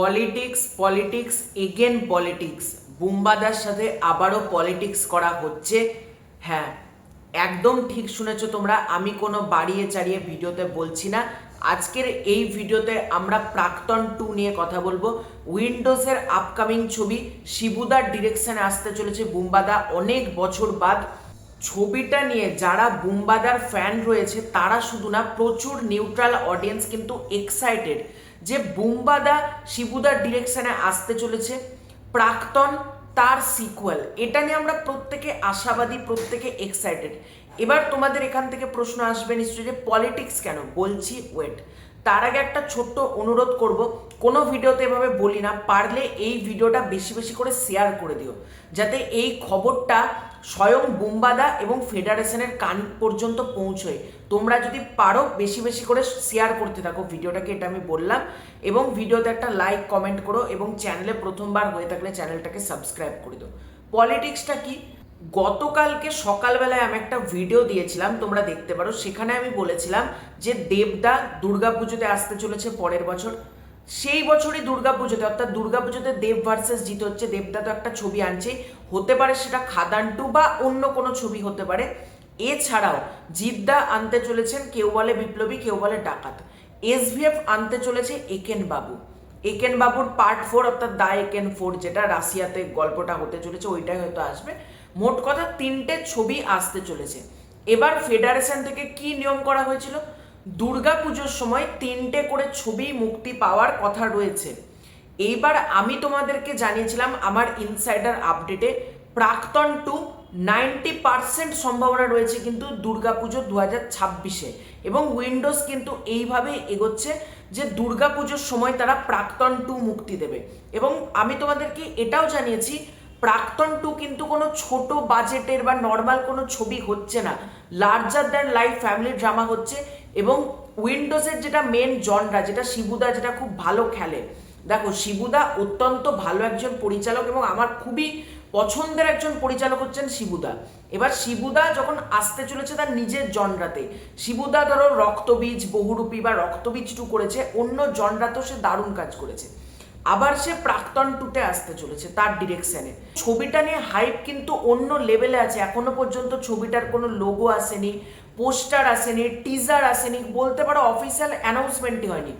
Politics politics again politics বুম্বাদার সাথে আবারও পলিটিক্স করা হচ্ছে। হ্যাঁ একদম ঠিক শুনেছো তোমরা। আমি কোনো বাড়িয়ে চাড়িয়ে ভিডিওতে বলছি না। আজকের এই ভিডিওতে আমরা প্রাক্তন টু নিয়ে কথা বলব। উইন্ডোজের আপকামিং ছবি শিবুদার ডিরেকশনে আসতে চলেছে বুম্বাদা। অনেক বছর বাদ ছবিটা নিয়ে যারা বুম্বাদার ফ্যান রয়েছে, তারা শুধু না, প্রচুর নিউট্রাল অডিয়েন্স কিন্তু এক্সাইটেড যে বুম্বাদা শিবুদার ডিরেকশনে আসতে চলেছে, প্রাক্তন তার সিকুয়াল এটা নিয়ে আমরা প্রত্যেকে আশাবাদী, প্রত্যেকে এক্সাইটেড এবার তোমাদের এখান থেকে প্রশ্ন আসবে নিশ্চয়ই যে পলিটিক্স কেন? বলছি ওয়েট তার আগে একটা ছোট্ট অনুরোধ করব, কোনো ভিডিওতে এভাবে বলি না, পারলে এই ভিডিওটা বেশি বেশি করে শেয়ার করে দিও, যাতে এই খবরটা স্বয়ং বুম্বাদা এবং ফেডারেশনের কান পর্যন্ত পৌঁছয়। তোমরা যদি পারো বেশি বেশি করে শেয়ার করতে থাকো ভিডিওটাকে, এটা আমি বললাম, এবং ভিডিওতে একটা লাইক কমেন্ট করো এবং চ্যানেলে প্রথমবার হয়ে থাকলে চ্যানেলটাকে সাবস্ক্রাইব করে দাও। পলিটিক্সটা কি? গতকালকে সকালবেলায় আমি একটা ভিডিও দিয়েছিলাম, তোমরা দেখতে পারো। সেখানে আমি বলেছিলাম যে দেবদা দুর্গাপুজোতে আসতে চলেছে পরের বছর। সেই বছরই দুর্গাপুজোতে অর্থাৎ দুর্গাপুজোতে দেব ভার্সেস জিত হচ্ছে। দেবদা তো একটা ছবি আনছে। হতে পারে সেটা খাদান টু বা অন্য কোনো ছবি হতে পারে। এছাড়াও জিদ্দা আনতে চলেছেন, কেউ বলে বিপ্লবী, কেউ বলে ডাকাত। এসভিএফ আনতে চলেছে একেন বাবু। একেন বাবুর পার্ট ফোর অর্থাৎ দা একেন ফোর যেটা রাশিয়াতে গল্পটা হতে চলেছে, ওইটাই হয়তো আসবে। মোট কথা তিনটে ছবি আসতে চলেছে। এবার ফেডারেশন থেকে কি নিয়ম করা হয়েছিল? দুর্গা পুজোর সময় তিনটে করে ছবি মুক্তি পাওয়ার কথা রয়েছে। এইবার আমি তোমাদেরকে জানিয়েছিলাম আমার ইনসাইডার আপডেটে প্রাক্তন টু নাইনটি পার্সেন্ট সম্ভাবনা রয়েছে কিন্তু দুর্গাপুজো দু হাজার ছাব্বিশে। এবং উইন্ডোজ কিন্তু এইভাবে এগোচ্ছে। যে দুর্গাপুজোর সময় তারা প্রাক্তন টু মুক্তি দেবে। এবং আমি তোমাদেরকে এটাও জানিয়েছি, প্রাক্তন টু কিন্তু কোনো ছোট বাজেটের বা নর্মাল কোনো ছবি হচ্ছে না। Larger than life family drama হচ্ছে এবং উইন্ডোজের যেটা মেন জনরা যেটা শিবুদা যেটা খুব ভালো খেলে। দেখো, শিবুদা অত্যন্ত ভালো একজন পরিচালক এবং আমার খুবই পছন্দের একজন পরিচালক হচ্ছেন শিবুদা। এবার শিবুদা যখন আসতে চলেছে তার নিজের জনরাতে, শিবুদা ধরো রক্তবীজ, বহুরূপী বা রক্তবীজ টু করেছে, অন্য জনরাতেও সে দারুণ কাজ করেছে। আবার সে প্রাক্তন টুতে আসতে চলেছে তার ডিরেকশনে ছবিটা নিয়ে হাইপ কিন্তু অন্য লেভেলে আছে। এখনও পর্যন্ত ছবিটার কোনো লোগো আসেনি পোস্টার আসেনি টিজার আসেনি, বলতে পারো অফিসিয়াল অ্যানাউন্সমেন্টই হয়নি।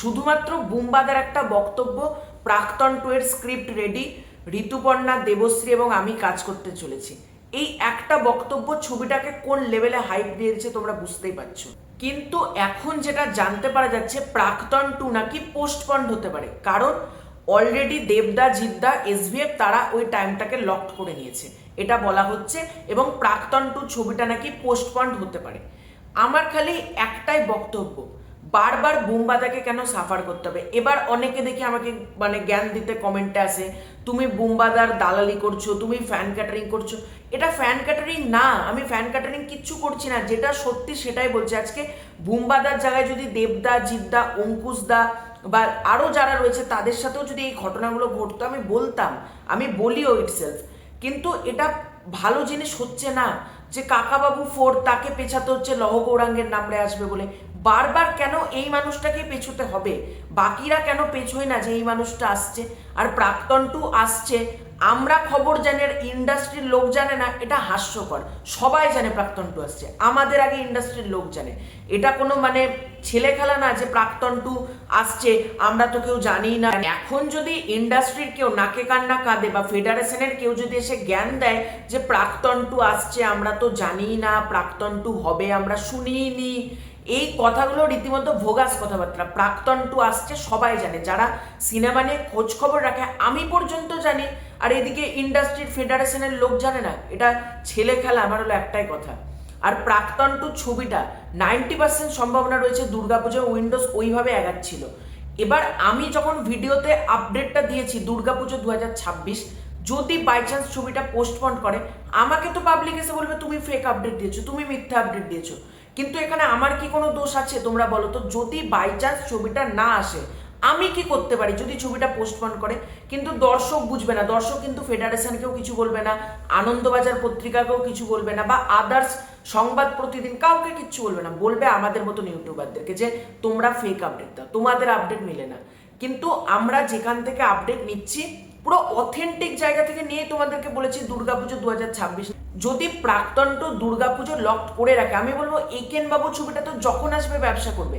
শুধুমাত্র বুম্বাদার একটা বক্তব্য, প্রাক্তন টু এর স্ক্রিপ্ট রেডি ঋতুপর্ণা, দেবশ্রী এবং আমি কাজ করতে চলেছি। এই একটা বক্তব্য ছবিটাকে কোন লেভেলে হাইপ দিয়েছে তোমরা বুঝতেই পারছ। কিন্তু এখন যেটা জানতে পারা যাচ্ছে, প্রাক্তন টু নাকি পোস্টপন্ড হতে পারে। কারণ অলরেডি দেবদা, জিদ্দা এসভিএফ তারা ওই টাইমটাকে লক করে নিয়েছে। এটা বলা হচ্ছে এবং প্রাক্তন টু ছবিটা নাকি পোস্টপন্ড হতে পারে। আমার খালি একটাই বক্তব্য বারবার বুম্বাদাকে কেন সাফার করতে হবে? এবার অনেকে দেখি আমাকে মানে জ্ঞান দিতে কমেন্টে আসে, তুমি বুম্বাদার দালালি করছ, তুমি ফ্যান ক্যাটারিং করছ। এটা ফ্যান ক্যাটারিং না, আমি ফ্যান ক্যাটারিং কিচ্ছু করছি না, যেটা সত্যি সেটাই বলছি। আজকে বুম্বাদার জায়গায় যদি দেবদা, জিদ্দা অঙ্কুশদা বা আরও যারা রয়েছে, তাদের সাথেও যদি এই ঘটনাগুলো ঘটতো, আমি বলতাম, আমি বলিও ইটসেলফ কিন্তু এটা ভালো জিনিস হচ্ছে না যে কাকাবাবু ফোর তাকে পেছাতে হচ্ছে, লহ গৌরাঙ্গের নামরে আসবে বলে। বারবার কেন এই মানুষটাকে পেছোতে হবে? বাকিরা কেন পেছোয় না যে এই মানুষটা আসছে? আর প্রাক্তন টু আসছে। আমরা খবর জানি আর ইন্ডাস্ট্রির লোক জানে না, এটা হাস্যকর। সবাই জানে প্রাক্তন টু আসছে। আমাদের আগে ইন্ডাস্ট্রির লোক জানে। এটা কোনো মানে ছেলে খেলা না যে প্রাক্তন টু আসছে, আমরা তো কেউ জানি না। এখন যদি ইন্ডাস্ট্রির কেউ নাকে কান্না কাঁদে বা ফেডারেশনের কেউ যদি এসে জ্ঞান দেয় যে প্রাক্তন টু আসছে, আমরা তো জানি না, প্রাক্তন টু হবে, আমরা শুনিনি এই কথাগুলো রীতিমতো ভোগাস কথাবার্তা। প্রাক্তন টু আসছে, সবাই জানে। যারা সিনেমা নিয়ে খোঁজ খবর রাখে, আমি পর্যন্ত জানি। আর এদিকে ইন্ডাস্ট্রির ফেডারেশনের লোক জানে না। এটা ছেলে খেলা, আমার হলো একটাই কথা। আর প্রাক্তন টু ছবিটা নাইনটি পার্সেন্ট সম্ভাবনা রয়েছে দুর্গাপুজো উইন্ডোজ ওইভাবে এগাচ্ছিল এবার আমি যখন ভিডিওতে আপডেটটা দিয়েছি দুর্গাপুজো দু হাজার ছাব্বিশ, যদি বাই চান্স ছবিটা পোস্টপন্ড করে, আমাকে তো পাবলিক এসে বলবে, তুমি ফেক আপডেট দিয়েছ, তুমি মিথ্যা আপডেট দিয়েছ। কিন্তু এখানে আমার কি কোনো দোষ আছে, তোমরা বলো তো? যদি বাই চান্স ছবিটা না আসে, আমি কি করতে পারি যদি ছবিটা পোস্টপন করে? কিন্তু দর্শক বুঝবে না, দর্শক কিন্তু ফেডারেশনকেও কিছু বলবে না, আনন্দবাজার পত্রিকাকেও কিছু বলবে না, বা আদার্স সংবাদ প্রতিদিন কাউকে কিচ্ছু বলবে না, বলবে আমাদের মতন ইউটিউবারদেরকে যে তোমরা ফেক আপডেট দাও, তোমাদের আপডেট মিলে না। কিন্তু আমরা যেখান থেকে আপডেট নিচ্ছি, পুরো অথেন্টিক জায়গা থেকে নিয়ে তোমাদেরকে বলেছি দুর্গাপুজো দু হাজার ছাব্বিশ। যদি প্রাক্তন টু দুর্গাপুজো লক করে রাখে, আমি বলব একেন বাবু ছবিটা তো যখন আসবে ব্যবসা করবে।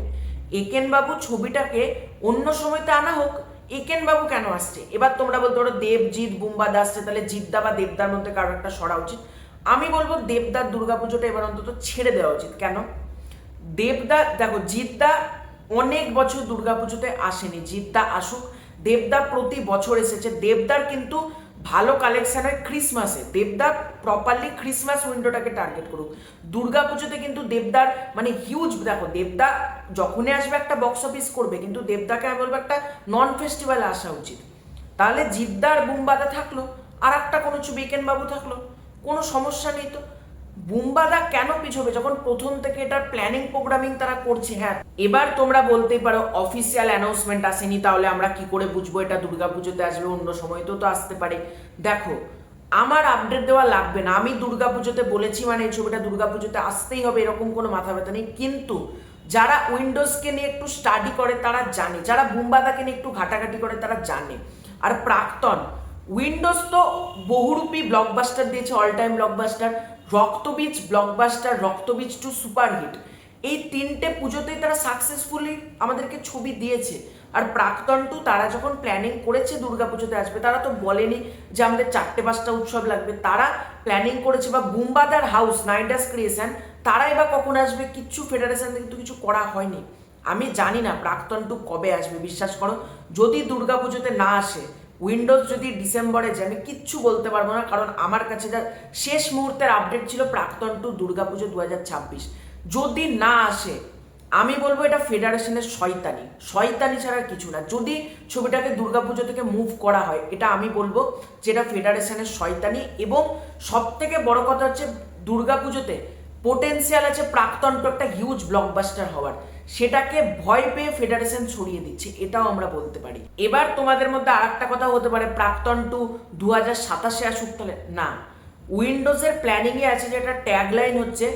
একেন বাবু ছবিটাকে অন্য সময়তে আনা হোক একেন বাবু কেন আসছে? এবার তোমরা বলতে পারো দেবজিৎ বুম্বাদ আসছে তাহলে জিদ্দা বা দেবদার মধ্যে কারও একটা সরা উচিত। আমি বলব দেবদার দুর্গাপুজোটা এবার অন্তত ছেড়ে দেওয়া উচিত। কেন? দেবদা, দেখো জিদ্দা অনেক বছর দুর্গাপুজোতে আসেনি। জিদ্দা আসুক, দেবদা প্রতি বছর এসেছে। দেবদার কিন্তু ভালো কালেকশন হয় ক্রিসমাসে দেবদা প্রপারলি ক্রিসমাস উইন্ডোটাকে টার্গেট করুক। দুর্গাপুজোতে কিন্তু দেবদার মানে হিউজ দেখো, দেবদা যখনই আসবে একটা বক্স অফিস করবে, কিন্তু দেবদাকে আমি বলব একটা নন ফেস্টিভ্যালে আসা উচিত। তাহলে জিদ্দার বুমবাদা থাকল আর একটা কোনো বিকেন বাবু থাকল? কোনো সমস্যা নেই তো? বুম্বাদা কেন পিছবে? যখন প্রথম থেকে এটার প্ল্যানিং প্রোগ্রামিং তারা করছে হ্যাঁ। এবার তোমরা বলতেই পারো অফিসিয়াল অ্যানাউন্সমেন্ট আসেনি, তাহলে আমরা কি করে বুঝব? এটা দুর্গাপুজোতে আসবে, অন্য সময় তো তো আসতে পারে। দেখো, আমার আপডেট দেওয়া লাগবে না। আমি দুর্গাপুজোতে বলেছি মানে এই ছবিটা দুর্গাপুজোতে আসতেই হবে, এরকম কোনো মাথা ব্যথা নেই। কিন্তু যারা উইন্ডোজকে নিয়ে একটু স্টাডি করে, তারা জানে। যারা বুম্বাদাকে নিয়ে একটু ঘাটাঘাটি করে, তারা জানে। আর প্রাক্তন উইন্ডোজ তো বহুরূপী ব্লকবাস্টার দিয়েছে all time blockbuster Raktabeej blockbuster Raktabeej two superhit এই তিনটে পুজোতেই তারা সাকসেসফুলি আমাদেরকে ছবি দিয়েছে। আর প্রাক্তন টু তারা যখন প্ল্যানিং করেছে দুর্গা পুজোতে আসবে, তারা তো বলেনি যে আমাদের চারটে পাঁচটা উৎসব লাগবে। তারা প্ল্যানিং করেছে বা বুম্বাদার হাউস নাইডাস ক্রিয়েশন তারাই বা কখন আসবে কিচ্ছু ফেডারেশন কিন্তু কিছু করা হয়নি। আমি জানি না প্রাক্তন টু কবে আসবে, বিশ্বাস করো। যদি দুর্গা পুজোতে না আসে উইন্ডোজ যদি ডিসেম্বরে যায় আমি কিচ্ছু বলতে পারব না, কারণ আমার কাছে যা শেষ মুহূর্তের আপডেট ছিল প্রাক্তন টু দুর্গাপুজো দু হাজার ছাব্বিশ। যদি না আসে, আমি বলব এটা ফেডারেশনের শয়তানি। শয়তানি ছাড়া কিছু না। যদি ছবিটাকে দুর্গাপুজো থেকে মুভ করা হয়, এটা আমি বলব যেটা ফেডারেশনের শয়তানি এবং সব থেকে বড় কথা হচ্ছে দুর্গাপুজোতে পোটেন্সিয়াল আছে প্রাক্তন একটা হিউজ ব্লকবাস্টার হওয়ার। সেটাকে ভয় পেয়ে ফেডারেশন ছড়িয়ে দিচ্ছে, এটাও আমরা বলতে পারি। এবার তোমাদের মধ্যে আর একটা কথা হতে পারে, প্রাক্তন টু দু হাজার সাতাশে আসুক তাহলে, না। উইন্ডোজের প্ল্যানিংয়ে আছে যেটা ট্যাগলাইন হচ্ছে,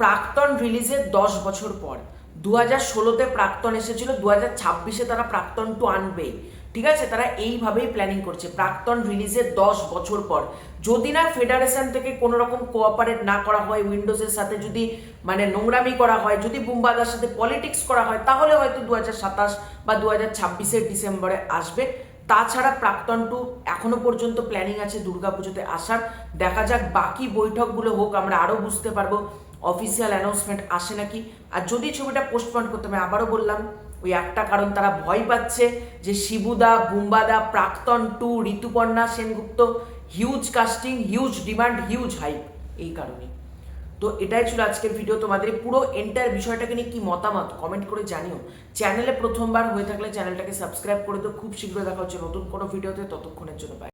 প্রাক্তন রিলিজের দশ বছর পর। দু হাজার ষোলোতে প্রাক্তন এসেছিল দু হাজার ছাব্বিশে তারা প্রাক্তন টু আনবেই। ঠিক আছে? তারা এইভাবেই প্ল্যানিং করছে। প্রাক্তন রিলিজের দশ বছর পর। যদি না ফেডারেশন থেকে কোনো রকম কোঅপারেট না করা হয় উইন্ডোজের সাথে যদি মানে নোংরামি করা হয়, যদি বুম্বাদার সাথে পলিটিক্স করা হয়, তাহলে হয়তো দু সাতাশ বা দু হাজার ছাব্বিশের ডিসেম্বরে আসবে। তাছাড়া প্রাক্তন টু এখনও পর্যন্ত প্ল্যানিং আছে দুর্গাপুজোতে আসার। দেখা যাক বাকি বৈঠকগুলো হোক, আমরা আরও বুঝতে পারব। অফিসিয়াল অ্যানাউন্সমেন্ট আসে নাকি? আর যদি ছবিটা পোস্টপন করতে হবে আবারও বললাম ওই একটা কারণ তারা ভয় পাচ্ছে যে শিবুদা, বুম্বাদা, Praktan two Rituparna Sengupta huge casting huge demand huge hype এই কারণে। তো এটাই ছিল আজকের ভিডিও তোমাদের পুরো এন্টার বিষয়টাকে নিয়ে কি মতামত কমেন্ট করে জানিও। চ্যানেলে প্রথমবার হয়ে থাকলে চ্যানেলটাকে সাবস্ক্রাইব করে দিও। খুব শীঘ্র দেখা হচ্ছে নতুন কোনো ভিডিওতে ততক্ষণের জন্য বাই